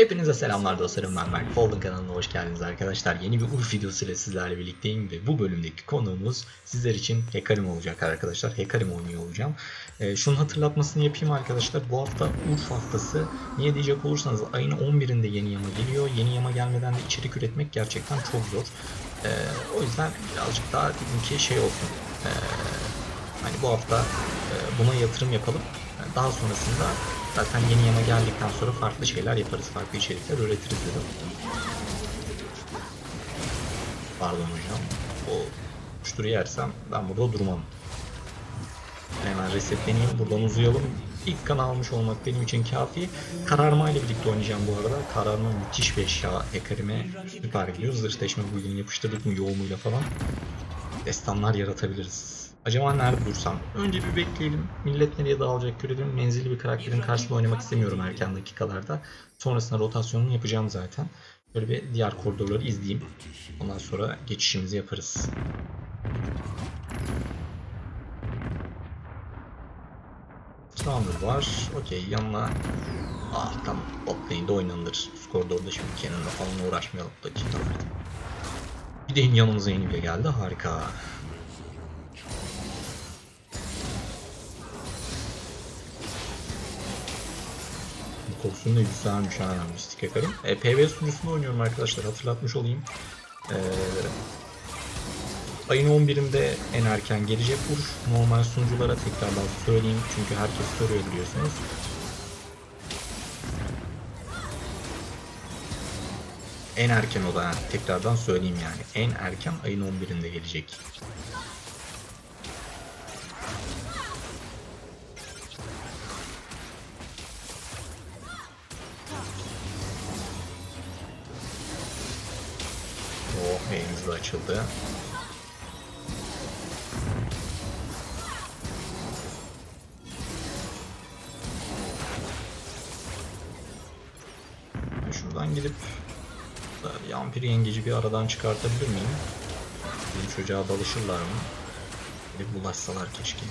Hepinize selamlar dostlarım ben Berk. Folding kanalına hoş geldiniz arkadaşlar. Yeni bir Urf videosu ile sizlerle birlikteyim ve bu bölümdeki konuğumuz sizler için Hekarim olacak arkadaşlar. Hekarim oynuyor olacağım. Ee, şunun hatırlatmasını yapayım arkadaşlar. Bu hafta Urf haftası. Niye diyecek olursanız ayın 11'inde yeni yama geliyor. Yeni yama gelmeden de içerik üretmek gerçekten çok zor. Ee, o yüzden birazcık daha dedim ki şey olsun. Ee, hani bu hafta e, buna yatırım yapalım. Daha sonrasında zaten yeni yama geldikten sonra farklı şeyler yaparız, farklı içerikler üretiriz dedim. Pardon hocam. O uçturu yersem ben burada durmam. Hemen resetleneyim, buradan uzayalım. İlk kan almış olmak benim için kafi. Kararma ile birlikte oynayacağım bu arada. Kararma müthiş bir eşya. Ekarime süper gidiyor. Zırhleşme bugün yapıştırdık mı yoğumuyla falan. Destanlar yaratabiliriz. Acaba nerede dursam? Önce bir bekleyelim. Millet nereye dağılacak görelim. Menzilli bir karakterin karşısında oynamak istemiyorum erken dakikalarda. Sonrasında rotasyonunu yapacağım zaten. Böyle bir diğer koridorları izleyeyim. Ondan sonra geçişimizi yaparız. Tamamdır var. Okey yanına Ah tam bot lane'de oynanır. Üst koridorda şimdi Cannon'la falan uğraşmayalım dakikalarda. Bir de yanımıza yeni biri geldi. Harika. Kostüm de güzelmiş ha. Mistik yakarım. E, PvE sunucusunda oynuyorum arkadaşlar. Hatırlatmış olayım. Ee, ayın 11'inde en erken gelecek Urf. Normal sunuculara tekrardan söyleyeyim. Çünkü herkes soruyor biliyorsunuz. En erken o da yani. tekrardan söyleyeyim yani. En erken ayın 11'inde gelecek. Açıldı. Şuradan gidip Yampir yengeci bir aradan çıkartabilir miyim? Bizim çocuğa dalışırlar mı? Bir bulaşsalar keşke.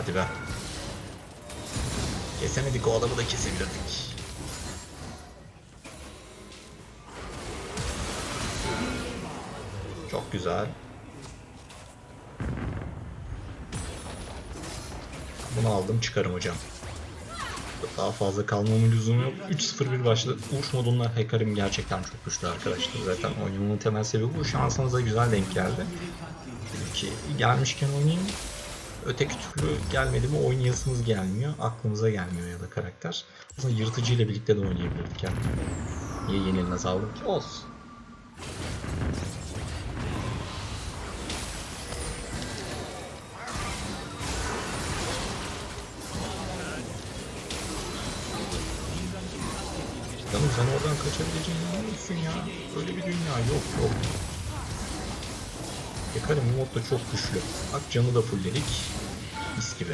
Hadi be. Kesemedik o adamı da kesebilirdik. Çok güzel. Bunu aldım çıkarım hocam. Daha fazla kalmamın lüzumu yok. 3-0-1 başladı. Urf modunda Hekarim gerçekten çok güçlü arkadaşlar. Zaten oynamamın temel sebebi bu. Şansınıza güzel denk geldi. Ki gelmişken oynayayım. Öteki türlü gelmedi mi oynayasınız gelmiyor. Aklımıza gelmiyor ya da karakter. Aslında yırtıcı ile birlikte de oynayabilirdik yani. Niye yenilmez aldım ki? Olsun. Canım sen oradan kaçabileceğini anlıyorsun ya. Öyle bir dünya yok yok. Hekarim bu modda çok güçlü. Bak canı da fullledik. Mis gibi.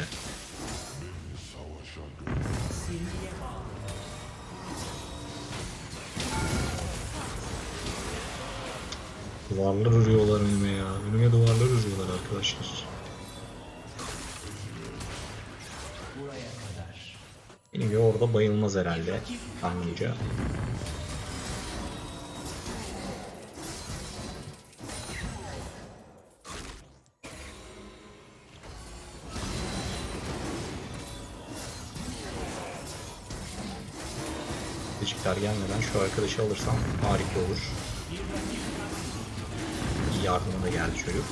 Duvarlar örüyorlar önüme ya. Önüme duvarlar örüyorlar arkadaşlar. Benim gibi orada bayılmaz herhalde. Anlayacağım. Şu arkadaşı alırsam harika olur. İyi da geldi çocuk.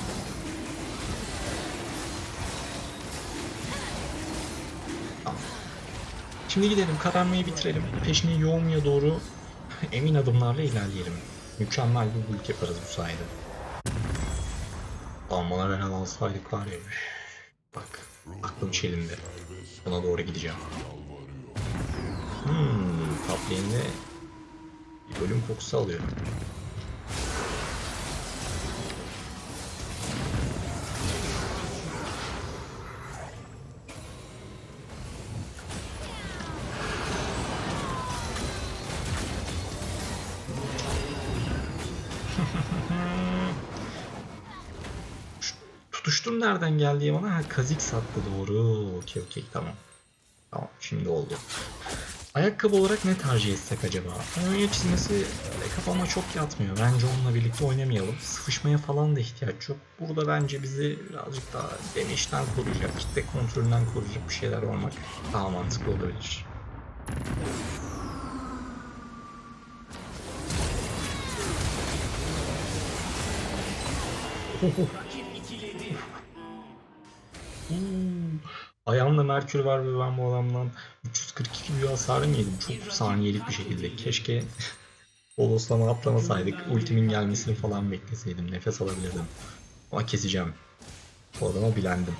Şimdi gidelim kararmayı bitirelim. Peşine Yoğumya doğru emin adımlarla ilerleyelim. Mükemmel bir build yaparız bu sayede. Bana veren alsaydık var ya. Bak aklım çelindi. Buna doğru gideceğim. Hmm, top bir bölüm kokusu alıyor. tutuştur nereden geldi bana? Ha kazik sattı doğru. Okey okey tamam. Tamam şimdi oldu. Ayakkabı olarak ne tercih etsek acaba? Önye çizmesi e, kafama çok yatmıyor. Bence onunla birlikte oynamayalım. Sıvışmaya falan da ihtiyaç yok. Burada bence bizi birazcık daha demeçten koruyacak, kitle kontrolünden koruyacak bir şeyler olmak daha mantıklı olabilir. Ayağımda Merkür var ve ben bu adamdan 342 büyü hasarı yedim? Çok saniyelik bir şekilde. Keşke Boloslama atlamasaydık. Ultimin gelmesini falan bekleseydim. Nefes alabilirdim. Ama keseceğim. Bu adama bilendim.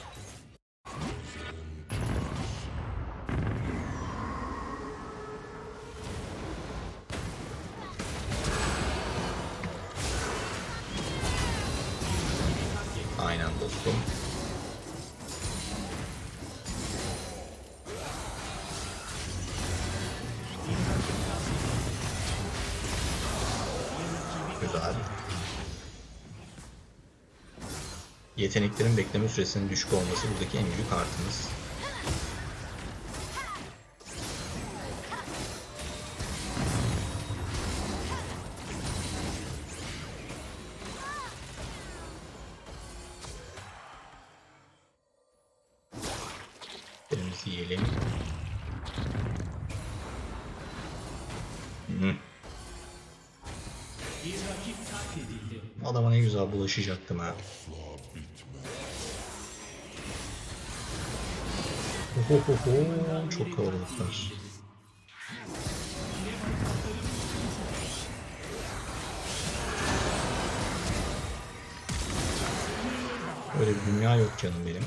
Güzel. Yeteneklerin bekleme süresinin düşük olması buradaki en büyük artımız. Elimizi yiyelim. Hı. Adama ne güzel bulaşacaktım ha. Ohohoho, çok kalabalıklar. Öyle bir dünya yok canım benim.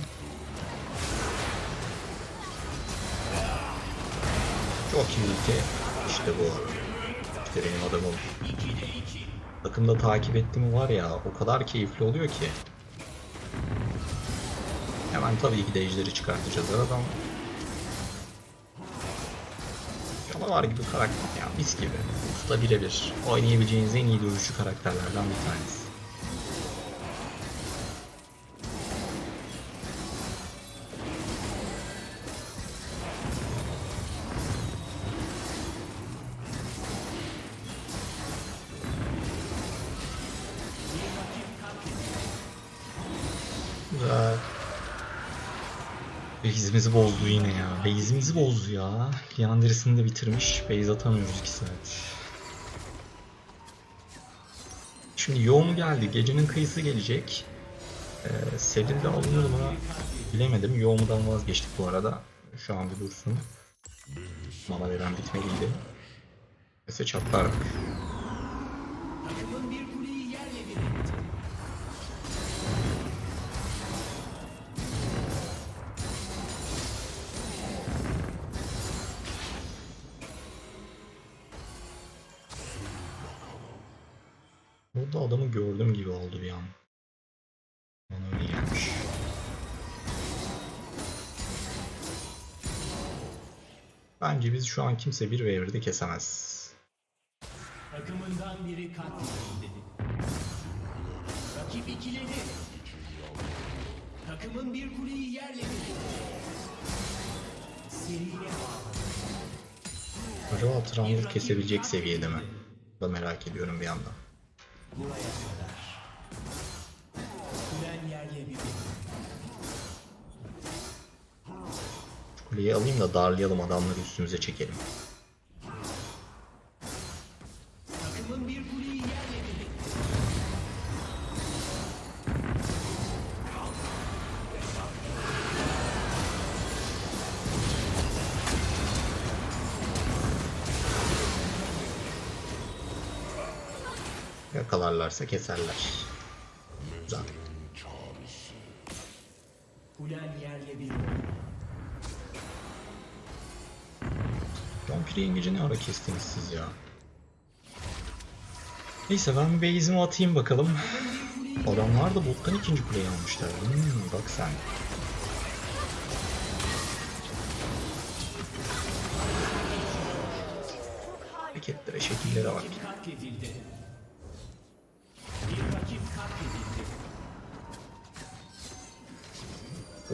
Çok iyi ki işte bu. İşte benim adamım. Takımda takip ettiğim var ya o kadar keyifli oluyor ki. Hemen tabii ki de ejderi çıkartacağız aradan. Canavar gibi karakter ya mis gibi. Usta birebir. Oynayabileceğiniz en iyi dövüşçü karakterlerden bir tanesi. Güzel. Base'imizi bozdu yine ya. Base'imizi bozdu ya. Leandris'ini de bitirmiş. Base atamıyoruz 2 saat. Şimdi yoğun geldi. Gecenin kıyısı gelecek. Ee, Seril'de alınır mı bilemedim. Yoğumudan vazgeçtik bu arada. Şu an bir dursun. Mana veren bitmeliydi. Neyse çatlardık. Burada adamı gördüm gibi oldu bir an. Bana öyle gelmiş. Bence biz şu an kimse bir waver'de kesemez. Takımından biri katledildi. Rakip ikiledi. Takımın bir kuleyi yerle. Seriye. Acaba Trundle kesebilecek seviyede mi? Da merak ediyorum bir yandan. Buraya kadar. Kulen yerle bir. Kuleyi alayım da darlayalım adamları üstümüze çekelim. Yakalarlarsa keserler. Güzel. Vampiri yengeci ne ara kestiniz siz ya? Neyse ben bir base'imi atayım bakalım. Adamlar da bottan ikinci kuleyi almışlar. Hmm, bak sen. Hareketlere, şekillere bak.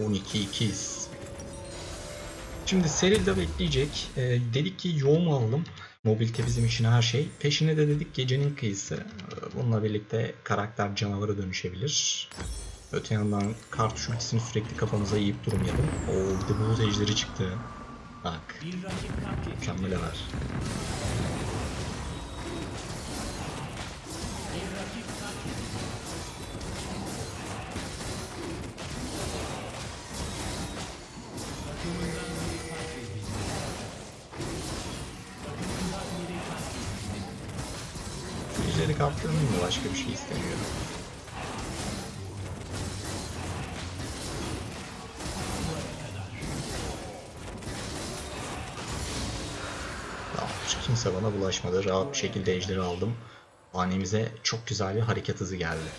12 ikiz. Şimdi Seril'de bekleyecek. Ee, dedik ki yoğun aldım. Mobilite bizim için her şey. Peşine de dedik gecenin kıyısı. Ee, Bununla birlikte karakter canavara dönüşebilir. Öte yandan kart ultisini sürekli kafamıza yiyip durmayalım. Oo bir de bulut ejderi çıktı. Bak. Bir rakip katledildi. Mükemmel haber. Yüzleri kaptırmayayım mı? Başka bir şey istemiyorum. Kimse bana bulaşmadı. Rahat bir şekilde ejderi aldım. Hanemize çok güzel bir hareket hızı geldi.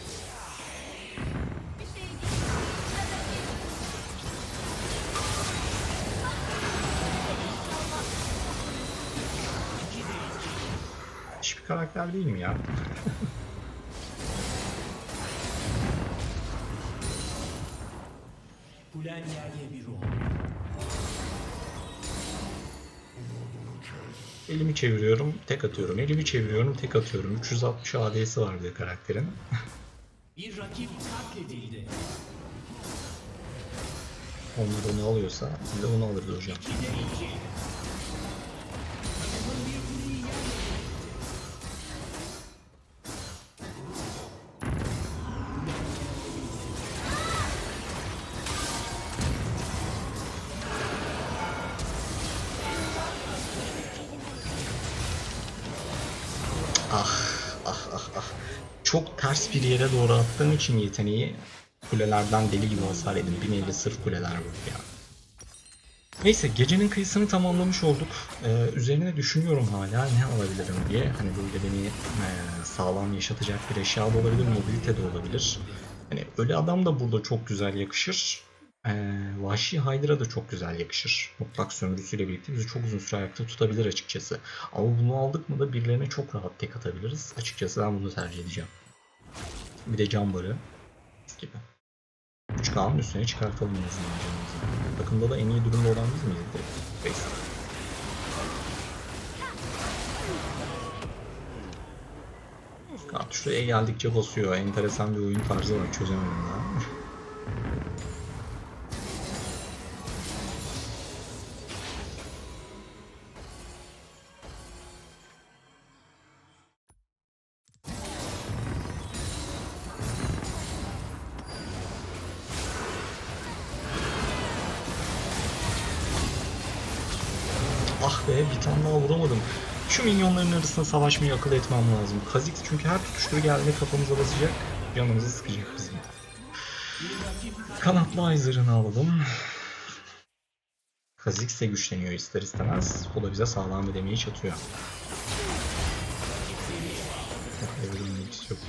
Hiçbir karakter değil mi ya? Kulen yerle bir oldu. Elimi çeviriyorum, tek atıyorum. Elimi çeviriyorum, tek atıyorum. 360 AD'si var bir de karakterin. Bir rakip katledildi. Onlar onu alıyorsa biz de onu alırız hocam. Çok ters bir yere doğru attığım için yeteneği kulelerden deli gibi hasar yedim. 1050 sırf kuleler vurdu ya. Neyse gecenin kıyısını tamamlamış olduk. Ee, üzerine düşünüyorum hala ne alabilirim diye. Hani böyle beni e, sağlam yaşatacak bir eşya da olabilir, mobilite de olabilir. Hani ölü adam da burada çok güzel yakışır. Ee, Vahşi Hydra da çok güzel yakışır. Mutlak sömürüsüyle birlikte bizi çok uzun süre ayakta tutabilir açıkçası. Ama bunu aldık mı da birilerine çok rahat tek atabiliriz. Açıkçası ben bunu tercih edeceğim. Bir de cam barı gibi. 3K'nın üstüne çıkartalım en azından canımızı. Takımda da en iyi durumda olan biz miyiz? Neyse. Kart şuraya geldikçe basıyor. Enteresan bir oyun tarzı var. Çözemedim daha. Arasında savaşmayı akıl etmem lazım. Kha'Zix çünkü her tutuştuğu geldiğinde kafamıza basacak. Canımızı sıkacak bizim. Kanatlı Ayzer'ını alalım. Kha'Zix de güçleniyor ister istemez. O da bize sağlam bir demeyi. Evrenin ultisi yok.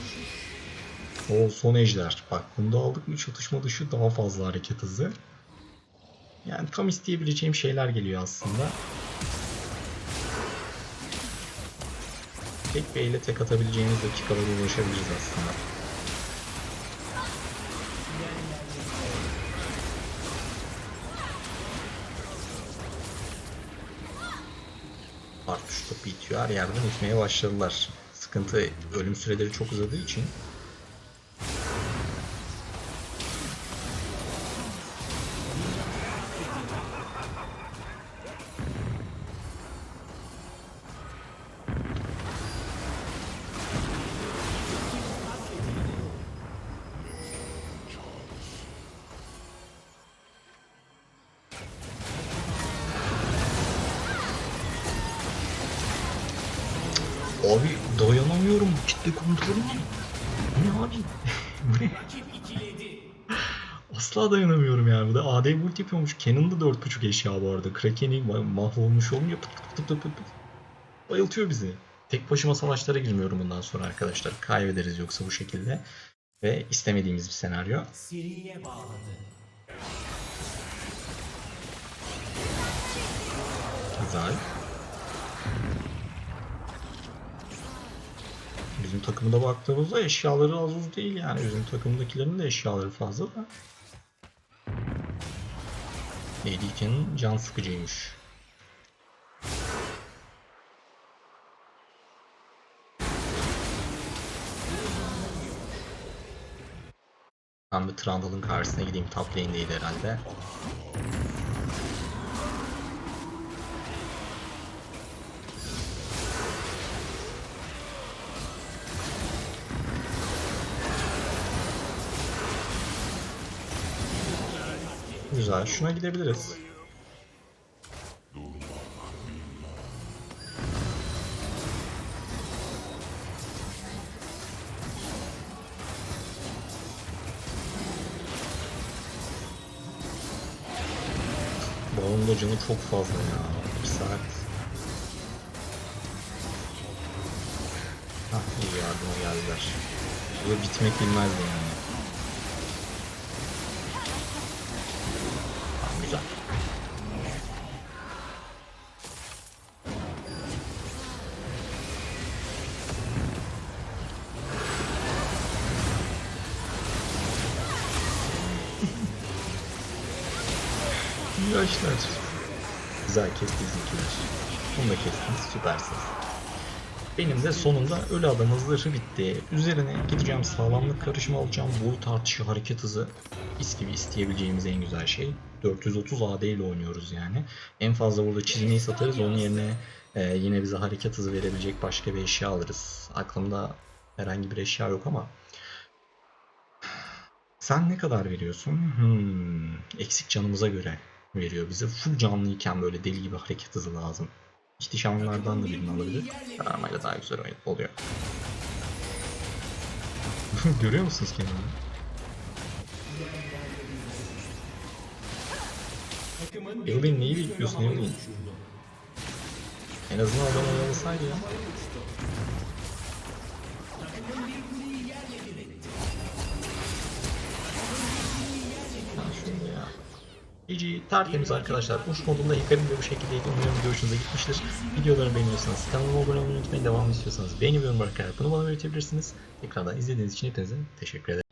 O son ejder. Bak bunu da aldık mı çatışma dışı daha fazla hareket hızı. Yani tam isteyebileceğim şeyler geliyor aslında. Tek bir ile tek atabileceğimiz dakikalara ulaşabiliriz aslında. Artış topu itiyor. Her yerden itmeye başladılar. Sıkıntı ölüm süreleri çok uzadığı için. Abi dayanamıyorum. Kitle kontrolü ne? Bu ne abi? Bu ne? Asla dayanamıyorum yani. Bu da AD multi yapıyormuş. Canon da 4.5 eşya bu arada. Kraken'i ma- mahvolmuş olunca pıt pıt pıt pıt pıt. Bayıltıyor bizi. Tek başıma savaşlara girmiyorum bundan sonra arkadaşlar. Kaybederiz yoksa bu şekilde. Ve istemediğimiz bir senaryo. Seriye bağladı. Güzel. Bizim takımda baktığımızda eşyaları az uz değil yani. Bizim takımdakilerin de eşyaları fazla da. Cannon can sıkıcıymış. Ben bir Trundle'ın karşısına gideyim. Top lane'deydi herhalde. Güzel. Şuna gidebiliriz. Balonun da canı çok fazla ya. Bir saat. Hah iyi yardıma geldiler. Bu bitmek bilmezdi yani. İşler. Güzel kesti bizimkiler. Bunu da kestiniz süpersiniz. Benim de sonunda ölü adamın zırhı bitti. Üzerine gideceğim sağlamlık karışımı alacağım. Boyut tartışı hareket hızı istevi isteyebileceğimiz en güzel şey. 430 AD ile oynuyoruz yani. En fazla burada çizmeyi satarız. Onun yerine e, yine bize hareket hızı verebilecek başka bir eşya alırız. Aklımda herhangi bir eşya yok ama sen ne kadar veriyorsun? Hmm, eksik canımıza göre veriyor bize. Full canlıyken böyle deli gibi hareket hızı lazım. İhtişamlardan da birini alabilir. Kararmayla daha güzel oyun oluyor. Görüyor musunuz kendini? Evelyn neyi bekliyorsun Evelyn? En azından adam oyalasaydı ya. GG tertemiz arkadaşlar. Uç modunda de bu şekildeydi. Umarım video hoşunuza gitmiştir. Videoları beğeniyorsanız kanalıma abone olmayı unutmayın. Devamını istiyorsanız beğeni ve yorum bırakarak bunu bana belirtebilirsiniz. Tekrardan izlediğiniz için hepinize teşekkür ederim.